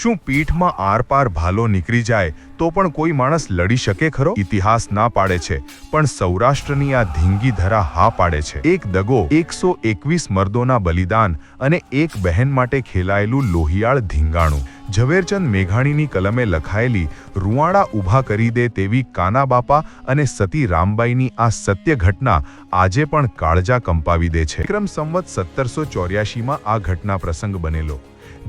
શું પીઠમાં આરપાર ભાલો નીકળી જાય તો પણ કોઈ માણસ લડી શકે ખરો? ઇતિહાસ ના પાડે છે, પણ સૌરાષ્ટ્રની આ ધીંગી ધરા હા પાડે છે. એક દગો એકસો એકવીસ મર્દોના બલિદાન અને એક બહેન માટે ખેલાયેલું લોહિયાળ ધીંગાણું. ઝવેરચંદ મેઘાણીની કલમે લખાયેલી, રૂવાડા ઊભા કરી દે તેવી કાનાબાપા અને સતી રામબાઈની આ સત્ય ઘટના આજે પણ કાળજા કંપાવી દે છે. વિક્રમ સંવત સત્તરસો ચોર્યાસીમાં આ ઘટના પ્રસંગ બનેલો.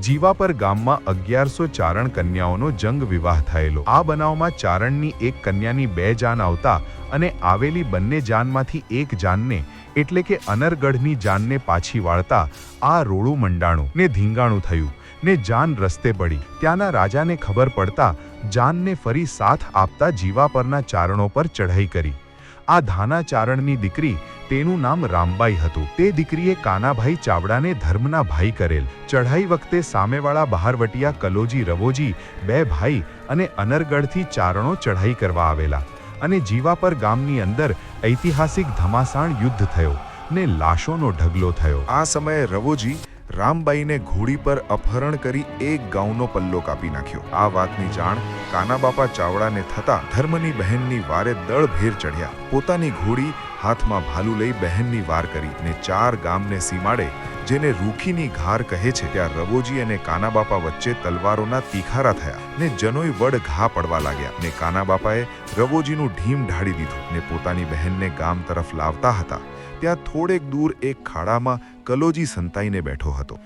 જીવાપર ગામમાં અગિયારસો ચારણ કન્યાઓનો જંગ વિવાહ થયેલો. આ બનાવમાં ચારણની એક કન્યાની બે જાન આવતા અને આવેલી બંને જાનમાંથી એક જાનને, એટલે કે અનરગઢની જાનને પાછી વાળતા આ રોળું મંડાણું ને ધીંગાણું થયું, ને જાન રસ્તે પડી. ત્યાંના રાજાને ખબર પડતા જાનને ફરી સાથ આપતા જીવાપરના ચારણો પર ચઢાઈ કરી. આ ધાના ચારણની દીકરી તેનું નામ રામબાઈ હતું. તે દીકરીએ કાનાભાઈ ચાવડાને ધર્મના ભાઈ કરેલ. ચઢાઈ વખતે સામેવાળા બહારવટિયા કલોજી રવોજી બે ભાઈ અને અનરગઢથી ચારણો ચઢાઈ કરવા આવેલા અને જીવાપર ગામની અંદર ઐતિહાસિક ધમાસાણ યુદ્ધ થયો ને લાશોનો ઢગલો થયો. આ સમયે રવોજી રામબાઈને ઘોડી પર અપહરણ કરી એક ગાઉનો પલ્લો કાપી નાખ્યો. આ વાતની જાણ કાનાબાપા ચાવડાને થતા ધર્મની બહેનની વારે દળભેર ચઢ્યા. પોતાની ઘોડી હાથમાં ભાલુ લઈ બહેનની વાર કરી ને ચાર ગામને સીમાડે, જેને રૂખીની ઘાર કહે છે, ત્યાં રવોજી અને કાનાબાપા વચ્ચે તલવારોના તીખારા થયા ને જનોય વડ ઘા પડવા લાગ્યા ને કાનાબાપાએ રવોજીનું ઢીમ ઢાળી દીધું ને પોતાની બહેનને ગામ તરફ લાવતા હતા. ત્યાં થોડેક દૂર એક ખાડામાં કલોજી સંતાઈને બેઠો હતો.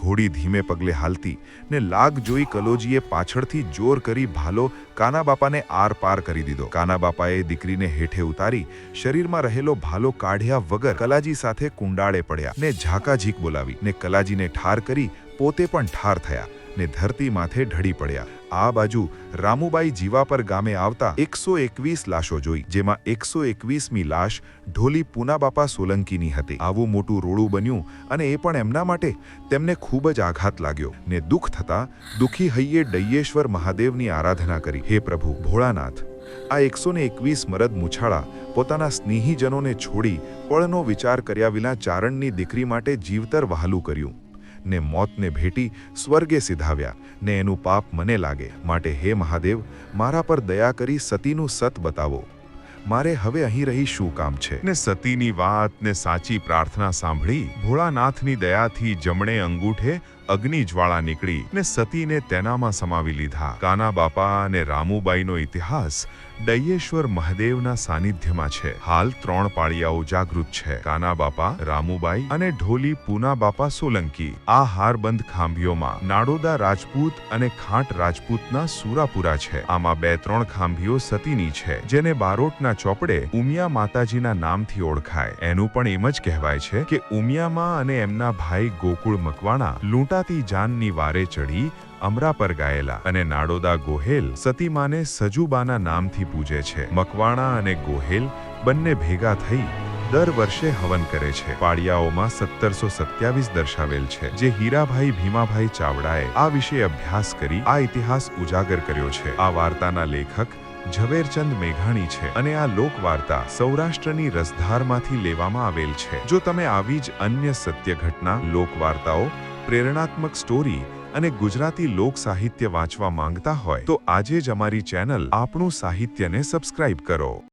ઘોડી ધીમે પગલે હાલતી ને લાગ જોઈ કલોજીએ પાછળથી જોર કરી ભાલો કાનાબાપાને આર પાર કરી દીધો. કાનાબાપાએ દીકરીને હેઠે ઉતારી શરીરમાં રહેલો ભાલો કાઢ્યા વગર કલાજી સાથે કુંડાળે પડ્યા ને ઝાકાઝીક બોલાવી ને કલાજીને ઠાર કરી પોતે પણ ઠાર થયા ને ધરતી માથે ઢળી પડ્યા. આ બાજુ રામુબાઈ જીવાપર ગામે આવતા એકસો એકવીસ લાશો જોઈ, જેમાં એકસો એકવીસમી લાશ ઢોલી પૂનાબાપા સોલંકીની હતી. આવું મોટું રોડું બન્યું અને એ પણ એમના માટે તેમને ખૂબ જ આઘાત લાગ્યો ને દુઃખ થતા દુઃખી હૈયે ડૈયેશ્વર મહાદેવની આરાધના કરી. હે પ્રભુ ભોળાનાથ આ એકસો ને એકવીસ મરદ મુછાળા પોતાના સ્નેહીજનોને છોડી પળનો વિચાર કર્યા વિના ચારણની દીકરી માટે જીવતર વહાલું કર્યું. ને મોતને ભેટી સ્વર્ગે સિધાવ્યા. ને એનું પાપ મને લાગે. માટે હે મહાદેવ, મારા પર દયા કરી સતીનું સત બતાવો. મારે હવે અહીં રહી શું કામ છે? ને સતીની વાત ને સાચી પ્રાર્થના સાંભળી ભોળાનાથની દયાથી જમણે અંગૂઠે અગ્નિ જ્વાળા નીકળી ને સતીને તેનામાં સમાવી લીધા. કાના બાપા અને રામુબાઈનો ઇતિહાસ ડૈયેશ્વર મહાદેવના સાનિધ્યમાં છે. હાલ ત્રણ પાળિયાઓ જાગૃત છે. કાના બાપા, રામુબાઈ અને ઢોલી પૂના બાપા સોલંકી આ હારબંધ ખાંભીઓમાં નાડોદા રાજપૂત અને ખાંટ રાજપૂતના સુરાપુરા છે. આમાં બે ત્રણ ખાંભીઓ સતીની છે, જેને બારોટના ચોપડે ઉમિયા માતાજીના નામથી ઓળખાય. એનું પણ એમ જ કહેવાય છે કે ઉમિયામાં અને એમના ભાઈ ગોકુળ મકવાણા લૂંટાતી જાનની વારે ચડી અમરા ગાયેલા અને નાડોદા ગોહેલ સતીમાને સજુબાના નામથી પૂજે છે. મકવાણા અને ગોહેલ બંને ભેગા થઈ દર વર્ષે હવન કરે છે. પાડિયાઓમાં સત્તરસો સત્યાવીસ દર્શાવેલ છે. જે હીરાભાઈ ભીમાભાઈ ચાવડાએ આ વિશે અભ્યાસ કરી આ ઇતિહાસ ઉજાગર કર્યો છે. આ વાર્તાના લેખક ઝવેરચંદ મેઘાણી છે અને આ લોકવાર્તા સૌરાષ્ટ્રની રસધારમાંથી લેવામાં આવેલ છે. જો તમે આવી જ અન્ય સત્ય ઘટના, લોકવાર્તાઓ પ્રેરણાત્મક સ્ટોરી અને ગુજરાતી લોક સાહિત્ય વાંચવા માંગતા હોય તો આજે જ અમારી ચેનલ આપણું સાહિત્યને સબસ્ક્રાઇબ કરો.